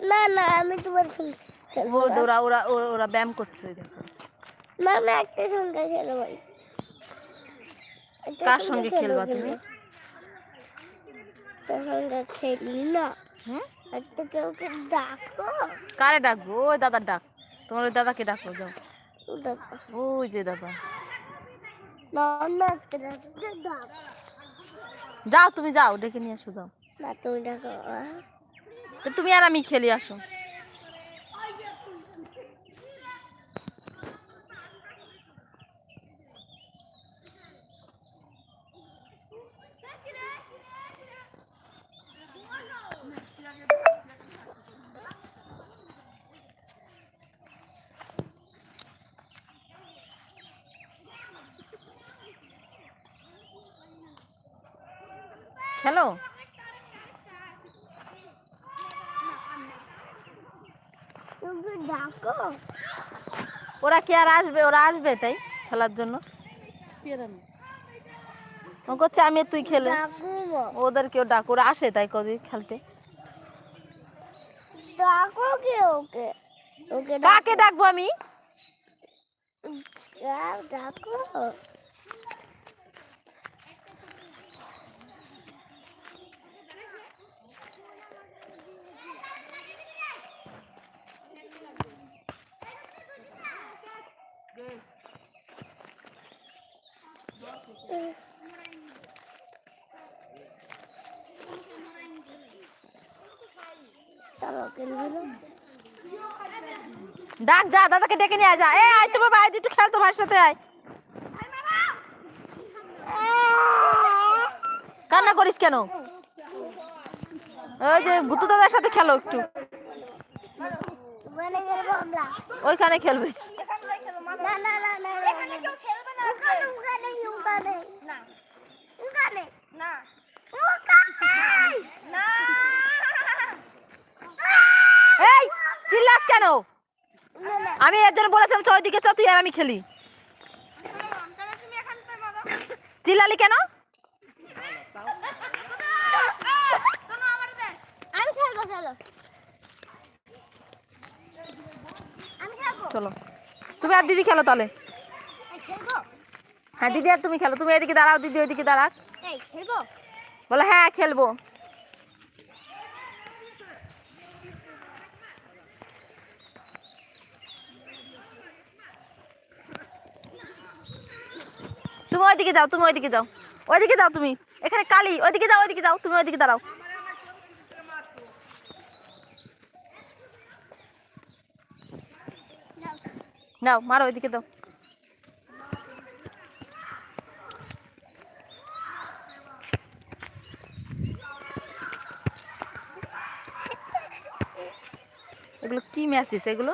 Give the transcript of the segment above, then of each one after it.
না না আমি তোমার সঙ্গে ও ওরা ওরা ওরা- ব্যায়াম করছে দেখো। না আমি একটা সঙ্গে খেলব। কার সঙ্গে খেলব, তুমি? তার সঙ্গে খেলি না। একটা কে ডাকো কারে ডাকবো? ওই দাদার ডাক। তোমার ওই দাদাকে ডাকো যাও। ওই যে দাদা। যাও তুমি যাও ডেকে নিয়ে আসো যাও। না তুমি ডাকো। তো তুমি আর আমি খেলি আসো। খেলো তুমি ডাকো ওরা কি আর আসবে? ওরা আসবে তাই খেলার জন্য? ও করছে আমি তুই খেলে। ডাকো। ওদের কেউ ডাক ওরা আসে তাই কদি খেলতে। ডাকো কে ওকে? ওকে কাকে ডাকবো আমি? ডাক। ডাকো যা, দাদাকে ডেকে নিয়ে যা। এ, আয় তোমার বাইরে একটু খেল তোমার সাথে, আয়। কান্না করিস কেন? ওই যে ভুতু দাদার সাথে খেলো একটু। ওইখানে খেলবে। না না না না এখানে কেউ খেলবে না ওখানে? ওখানে ওখানে না। ওখানে? না। ওখানে না। এই চিল্লাস কেন? আমি এর জন্য বলেছিলাম চ ওইদিকে চ তুই আর আমি খেলি। চিল্লালি কেন তুমি আমার দে আমি খেলব চলো আমি খেলব চলো। তুমি আর দিদি খেলো তাহলে। হ্যাঁ দিদি আর তুমি খেলো। তুমি এদিকে দাঁড়াও, দিদি ওইদিকে দাঁড়াক। বলো হ্যাঁ খেলব। তুমি ওইদিকে যাও, তুমি ওইদিকে যাও। ওইদিকে যাও তুমি। এখানে কালি। ওইদিকে যাও ওইদিকে যাও। তুমি ওইদিকে দাঁড়াও। নাও, মারো ওইদিকে দাও। এগুলো কি ম্যাচিস, এগুলো?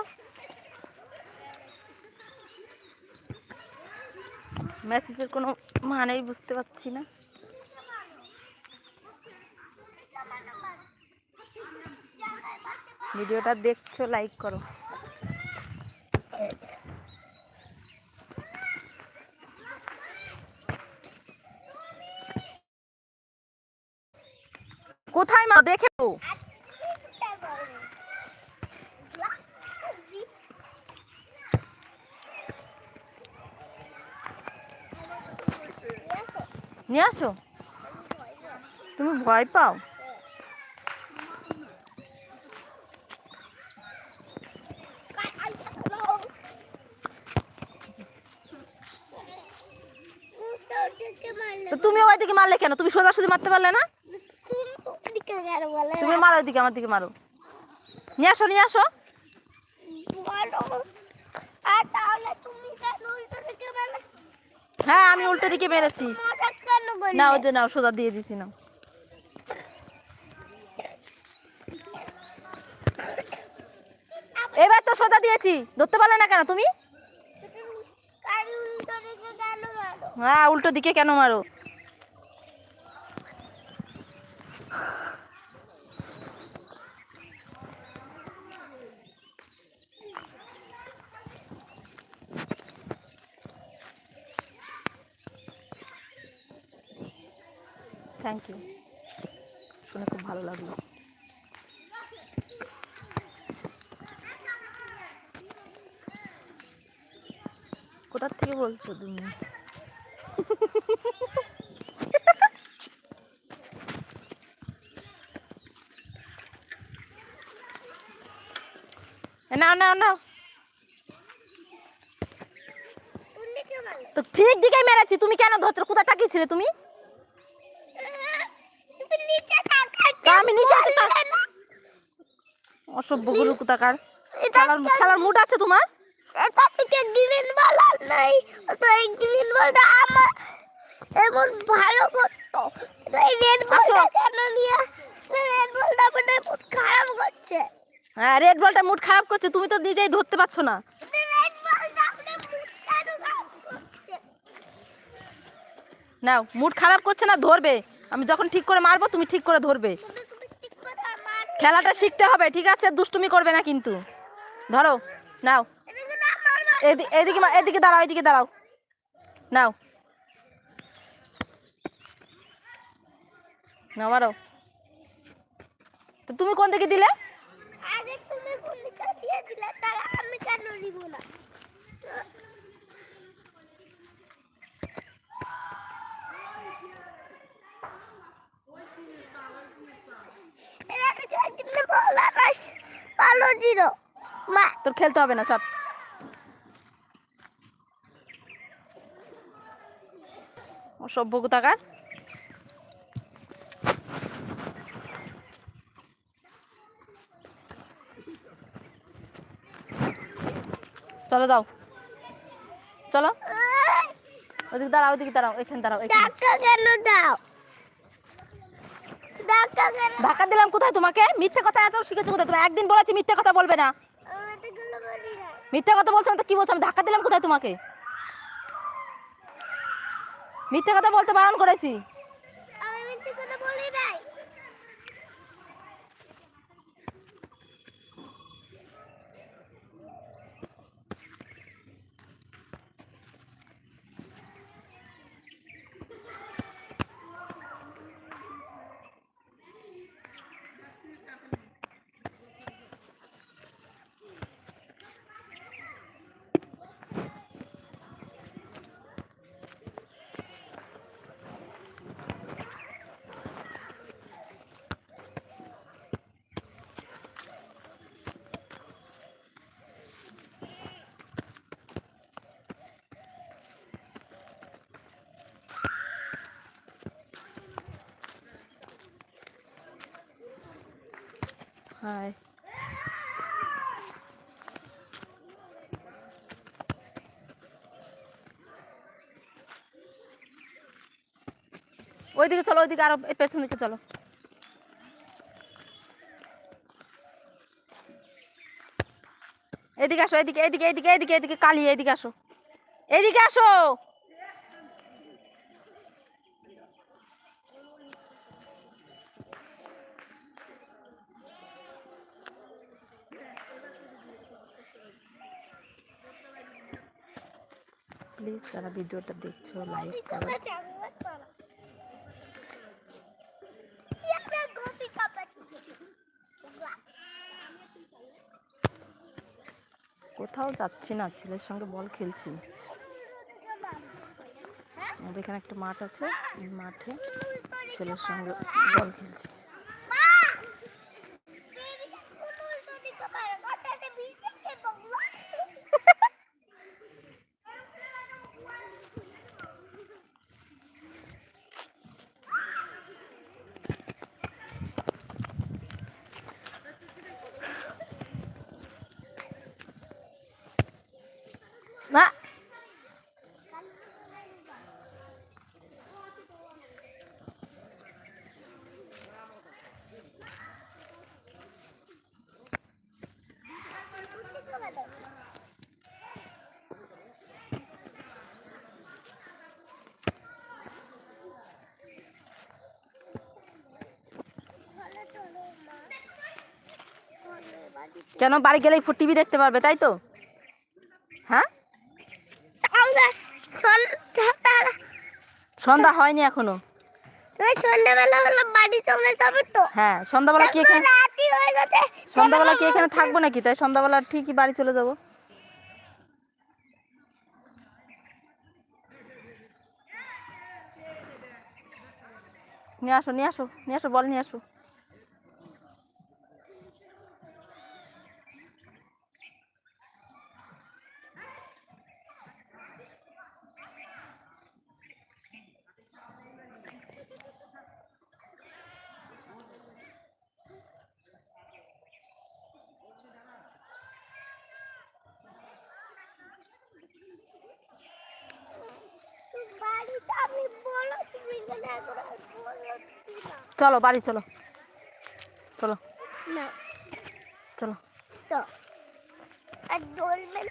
ম্যাচিসের কোনো মানেই বুঝতে পারছি না। ভিডিওটা দেখছ, লাইক করো। কোথায় মা? দেখে নিয়ে আসো। তুমি ভয় পাও? তো তুমি ওইদিকে মারলে কেন? তুমি সোজাসুজি মারতে পারলে না? তুমি মারো ওইদিকে আমার দিকে মারো। নিয়ে আসো নিয়ে আসো। দিকে হ্যাঁ আমি উল্টো দিকে মেরেছি। না ওদের নাও সোজা দিয়ে দিছি না এবার তো সোজা দিয়েছি। ধরতে পারলে না কেন তুমি? দিকে? হ্যাঁ উল্টো দিকে কেন মারো? থ্যাংক ইউ শুনে খুব ভালো লাগল। কোথার থেকে বলছো তুমি? নাও নাও নাও। তো ঠিক দিকে মেরেছি তুমি কেন ধরছো কোথায় টাকিয়েছিলে তুমি? অসভ্যগুলো কোথাকার খেলার খেলার মুড আছে তোমার? গ্রিন বল আর নাই। তো এই গ্রিন বলটা আমার এমন ভালো করতো। এই রেড বলটা কেন নিয়ে রেড বলটা আমাদের খুব খারাপ করছে। হ্যাঁ রেড বলটা মুড খারাপ করছে তুমি তো নিজেই ধরতে পারছ না। নাও মুড খারাপ করছে না ধরবে। আমি যখন ঠিক করে মারবো তুমি ঠিক করে ধরবে তুমি তুমি ঠিক করে আমার খেলাটা শিখতে হবে, ঠিক আছে? দুষ্টুমি করবে না কিন্তু। ধরো, নাও। এদিকে এদিকে দাঁড়াও এদিকে দাঁড়াও। নাও। মারো। তো তুমি কোন দিকে দিলে? তুমি ভূমিকা দিয়েছিলে তারা আমি কেন না এটা থেকে কিন্তু বলা বাস তোর খেলতে হবে না, সব। চলো দাও। চলো। ওদিকে দাঁড়াও ওদিকে দাঁড়াও, এখানে দাঁড়াও দাও? ধাক্কা দিলাম কোথায় তোমাকে? মিথ্যে কথা এত শিখেছো কোথায়? তুমি একদিন বলেছি মিথ্যে কথা বলবে না। মিথ্যে কথা বলছো তো কি বলছো? আমি ধাক্কা দিলাম কোথায় তোমাকে? মিথ্যে কথা বলতে বারণ করেছি আমি মিথ্যে কথা বলি নাই হাই ওইদিকে চলো, ওইদিকে আরও পেছন দিকে চলো। এদিকে আসো, এদিকে এদিকে এদিকে এদিকে এদিকে কালি এদিকে আসো। এদিকে আসো! প্লিজ যারা ভিডিওটা দেখছ লাইক করো। কোথাও যাচ্ছি না ছেলের সঙ্গে বল খেলছি। আমাদের এখানে একটা মাঠ আছে এই মাঠে ছেলের সঙ্গে বল খেলছি। কেন বাড়ি গেলেই ফুট টিভি দেখতে পারবে তাই তো? হ্যাঁ? সন্ধ্যা হয়নি এখনও। হ্যাঁ কি এখানে থাকব নাকি? তাই ঠিকই বাড়ি চলে নিয়ে আসো নিয়ে আসো নিয়ে আসো বল নিয়ে আসো। চলো বাড়ি চলো। চলো। চলো। তো। আর দৌড়বেন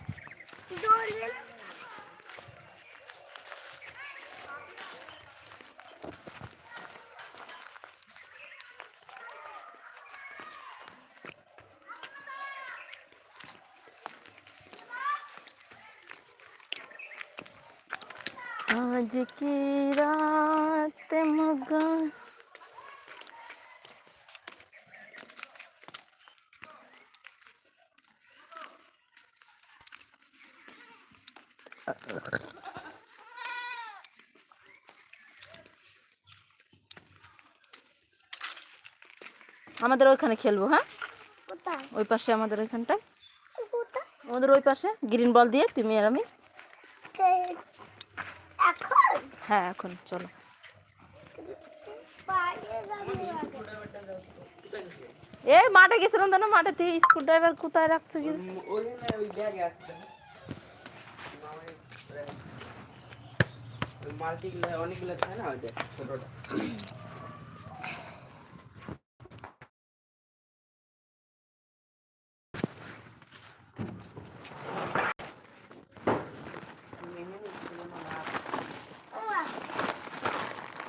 রাতে মগন। আমাদের ওইখানে খেলব হ্যাঁ? ওই পাশে আমাদের ওইখানটায়। আমাদের ওই পাশে গ্রিন বল দিয়ে তুমি আর আমি। হ্যাঁ এখন চলো। এ, মাঠে গেছিলাম তো না, মাঠে তুই স্ক্রু ড্রাইভার কোথায় রাখছো কি? মাল্টিগুলো অনেকগুলো থাকে না ওইটা ছোটটা ও মা।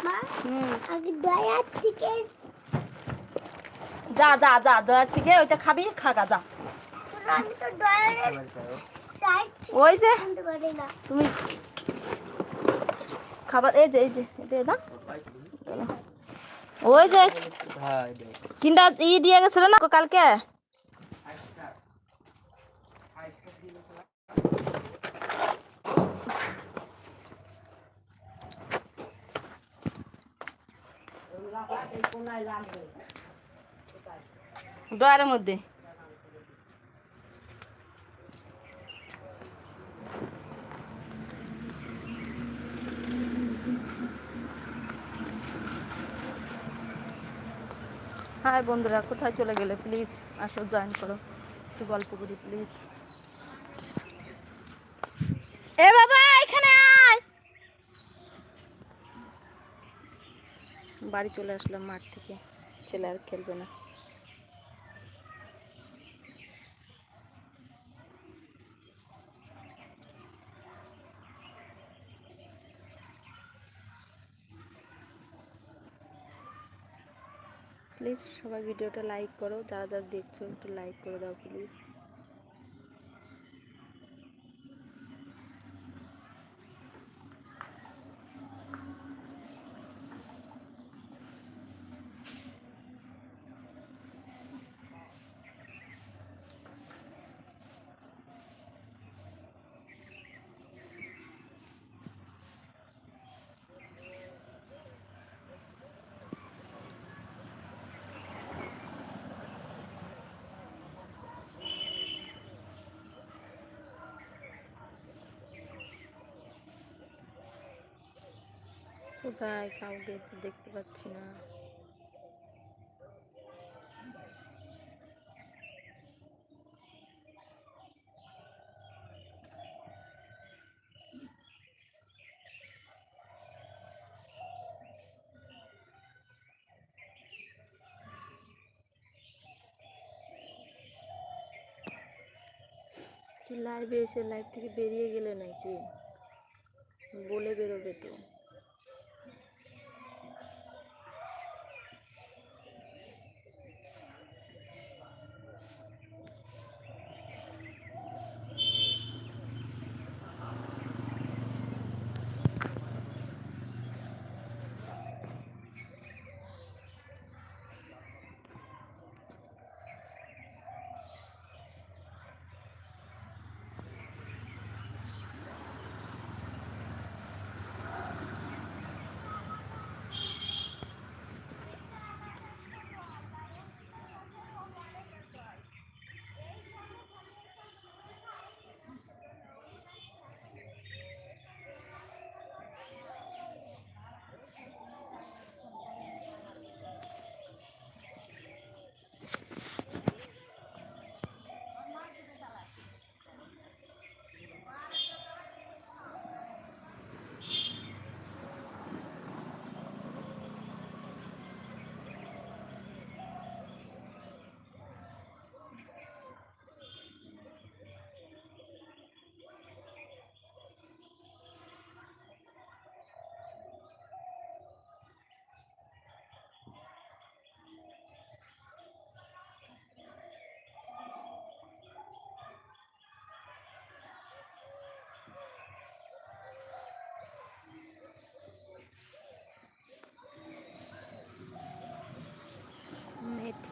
মা হুম আগে দয়ার থেকে যা যা যা, দয়ার থেকে ওইটা খাবি, খাগা, যা। ওই যে, তুমি খাবার, এই যে এই যে এটা ওই যে, কিনটা ই দিয়ে গেছিল না কালকে? ডয়ারের মধ্যে। হাই বন্ধুরা, কোথায় চলে গেলে প্লিজ আসো জয়েন করো। একটু গল্প করি প্লিজ এ বাবা, এখানে বাড়ি চলে আসলাম মাঠ থেকে। ছেলে আর খেলবে না। প্লিজ সবাই ভিডিওটা লাইক করো যারা যারা দেখছ একটু লাইক করে দাও প্লিজ। কোথায়? কাউকে তো দেখতে পাচ্ছি না। লাইভে এসে লাইভ থেকে বেরিয়ে গেলে নাকি? বলে বেরোবে তো।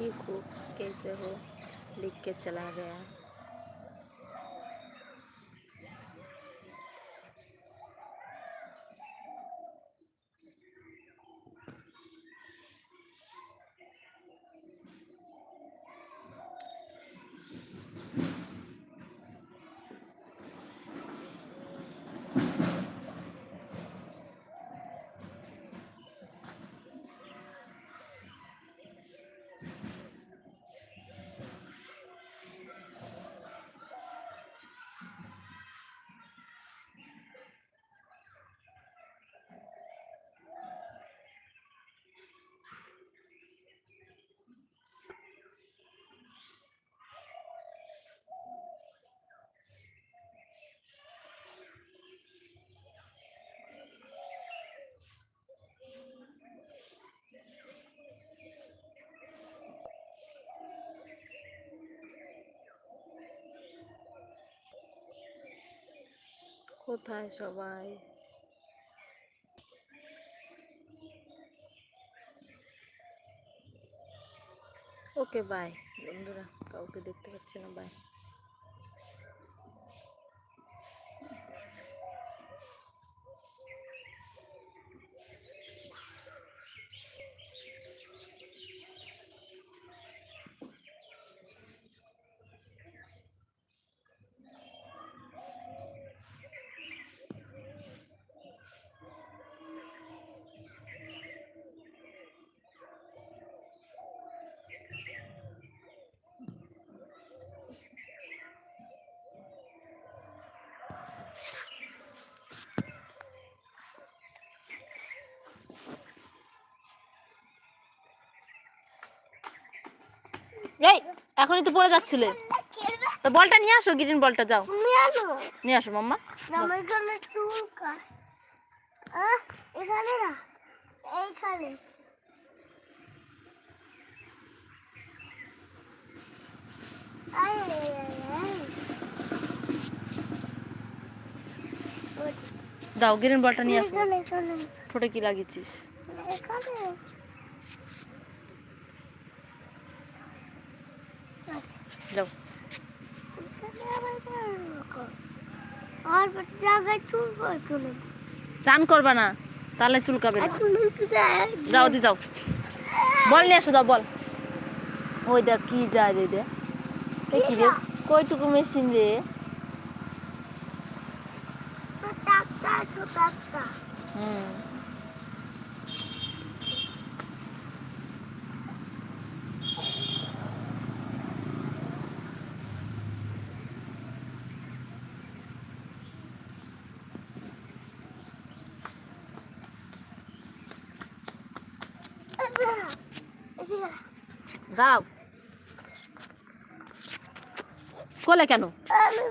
ठीक हो कैसे हो लिख के चला गया। কোথায় সবাই? ওকে বাই বন্ধুরা কাউকে দেখতে পাচ্ছি না বাই এই এখনই তো পড়ে যাচ্ছিলে। তো বলটা নিয়ে আসো গ্রিন বলটা যাও। নিয়ে আসো। মাম্মা। এখানে না এইখানে। দাও গ্রিন বলটা নিয়ে আসো। ঠোঁটে কি লাগিয়েছিস? যাও চান করবা না তাহলে চুলকাবে যাও দি যাও। বল নিয়ে আসো দাও বল। ওই দেখ কি যায় রে দে। কি রে কইটুকু মেশিন রে। হুম। দাও। কোলে কেন? আমি